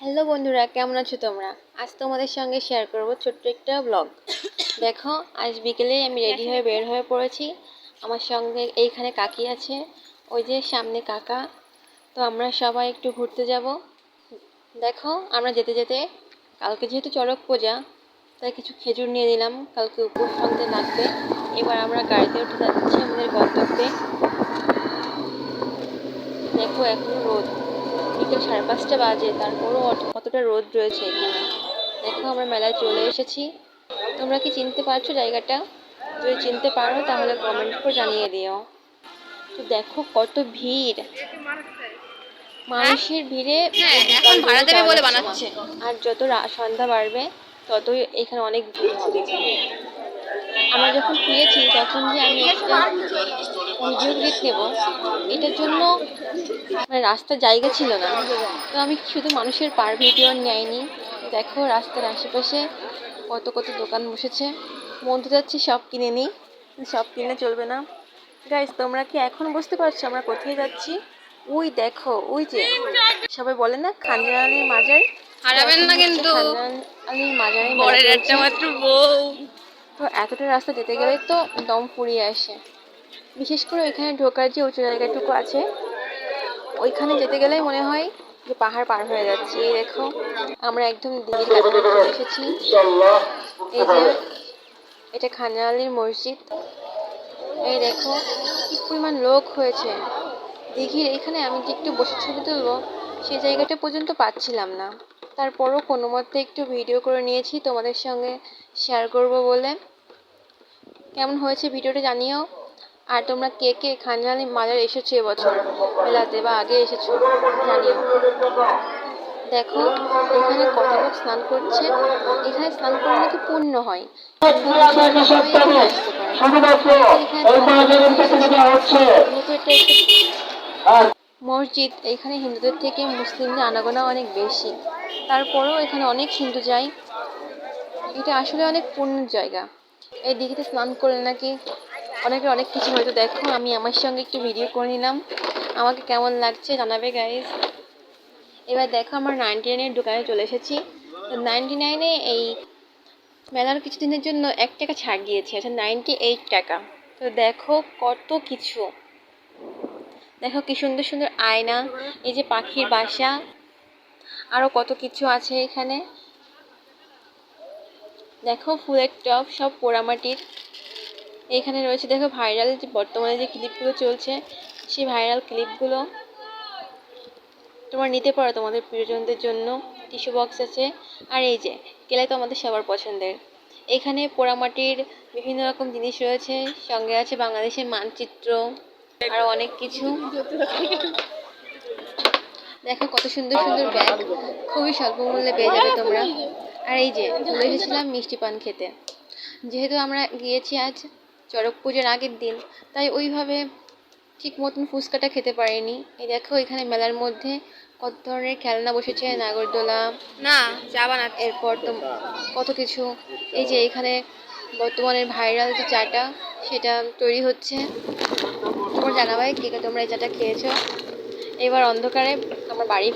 Hello বন্ধুরা, কেমন আছো তোমরা? আজ তোমাদের সঙ্গে শেয়ার করব ছোট্ট একটা ব্লগ দেখো, আজ বিকেলে আমি রেডি হয়ে বের হয়ে পড়েছি। আমার সঙ্গে এইখানে কাকি আছে, ওই যে সামনে কাকা। তো আমরা সবাই একটু ঘুরতে যাব। দেখো, আমরা যেতে যেতে, কালকে যেহেতু চড়ক পূজা, তাই কিছু খেজুর নিয়ে নিলাম। কালকে উপোস ভাঙতে লাগবে। এবার আমরা গাড়িতে উঠে যাচ্ছি আমাদের গন্তব্যে। দেখো, এখন রোদ। বিকেল সাড়ে পাঁচটা বাজে তারপরও কতটা রোদ রয়েছে এখানে? দেখো আমরা মেলায় চলে এসেছি। তোমরা কি চিনতে পারছ জায়গাটা? যদি চিনতে পারো তাহলে কমেন্ট করে জানিয়ে দিও। তো দেখো কত ভিড়। মানুষের ভিড়ে হ্যাঁ, এখন ভাড়া দেবে বলে বানাচ্ছে। আর যত রা- সন্ধ্যা বাড়বে ততই এখানে অনেক ভিড় হবে। আমরা যখন ফিরেছি তখন যে আমি একটা ভিডিও ক্লিপ নেব এটার জন্য মানে রাস্তার জায়গা ছিল না। তো আমি শুধু মানুষের পার ভিডিও নেয়নি। দেখো রাস্তার আশেপাশে কত কত দোকান বসেছে। মন তো যাচ্ছি সব কিনে নিই। সব কিনে চলবে না। গাইস তোমরা কি এখন বুঝতে পারছ আমরা কোথায় যাচ্ছি? ওই দেখো ওই যে সবাই বলে না খানজান আলীর মাজার? হারাবেন না কিন্তু। আলীর মাজারে বরের একটা মাত্র বউ। তো এতটা রাস্তা যেতে গেলে তো দম ফুরিয়ে আসে। বিশেষ করে ওইখানে ঢোকার যে উঁচু জায়গাটুকু আছে, ওইখানে যেতে গেলেই মনে হয় যে পাহাড় পার হয়ে যাচ্ছে। এই দেখো, আমরা একদম দিঘির কাছে এসেছি। এই যে এটা খানা আলীর মসজিদ। এই দেখো, কি পরিমাণ লোক হয়েছে। দিঘির এখানে আমি যে একটু বসে ছবি তুলবো সেই জায়গাটা পর্যন্ত পাচ্ছিলাম না। তারপরও কোনো মতে একটু ভিডিও করে নিয়েছি, তোমাদের সঙ্গে শেয়ার করব বলে। কেমন হয়েছে ভিডিওটা জানিও। আর তোমরা কে কে খানজানি মাজার এসেছ এবছর? মেলাতে বা আগে এসেছ জানিও। দেখো এখানে কত লোক স্নান করছে? এখানে স্নান করলে নাকি পুণ্য হয়। মসজিদ এখানে হিন্দুদের থেকে মুসলিমদের আনাগোনা অনেক বেশি। তারপরেও এখানে অনেক হিন্দু যায়। এটা আসলে অনেক পুণ্যের জায়গা। এই দিঘিতে স্নান করলে নাকি অনেকের অনেক কিছু হয়তো দেখো, আমি আমার সঙ্গে একটু ভিডিও করে নিলাম। আমাকে কেমন লাগছে জানাবে গাইজ এবার দেখো, আমার নাইনটি নাইনের দোকানে চলে এসেছি। তো নাইনটি নাইনে এই মেলার কিছুদিনের জন্য এক টাকা ছাড় দিয়েছে আচ্ছা নাইনটি এইট টাকা। তো দেখো কত কিছু। দেখো কি সুন্দর সুন্দর আয়না, এই যে পাখির বাসা আরও কত কিছু আছে এখানে। দেখো ফুলের টব, সব পোড়ামাটির। এখানে রয়েছে, দেখো ভাইরাল যে বর্তমানে যে ক্লিপগুলো চলছে, সেই ভাইরাল ক্লিপগুলো তোমরা নিতে পারো তোমাদের প্রিয়জনদের জন্য। টিস্যু বক্স আছে। আর এই যে কেলাই তো আমাদের সবার পছন্দের। এখানে পোড়ামাটির বিভিন্ন রকম জিনিস রয়েছে। সঙ্গে আছে বাংলাদেশের মানচিত্র আরও অনেক কিছু। দেখো কত সুন্দর সুন্দর ব্যাগ খুবই স্বল্প মূল্যে পেয়ে যাবে তোমরা। আর এই যে, চলে এসেছিলাম মিষ্টি পান খেতে। যেহেতু আমরা গিয়েছি আজ চড়ক পুজোর আগের দিন। তাই ওইভাবে ঠিক মতন ফুচকাটা খেতে পারিনি। এই দেখো এখানে মেলার মধ্যে কত ধরনের খেলনা বসেছে নাগরদোলা না চা বানাচ্ছে। এরপর তো কত কিছু। এই যে এখানে বর্তমানে ভাইরাল যে চাটা সেটা তৈরি হচ্ছে। তোমরা জানাবে কে কে তোমরা এই চাটা খেয়েছো? এবার অন্ধকারে আমরা বাড়ি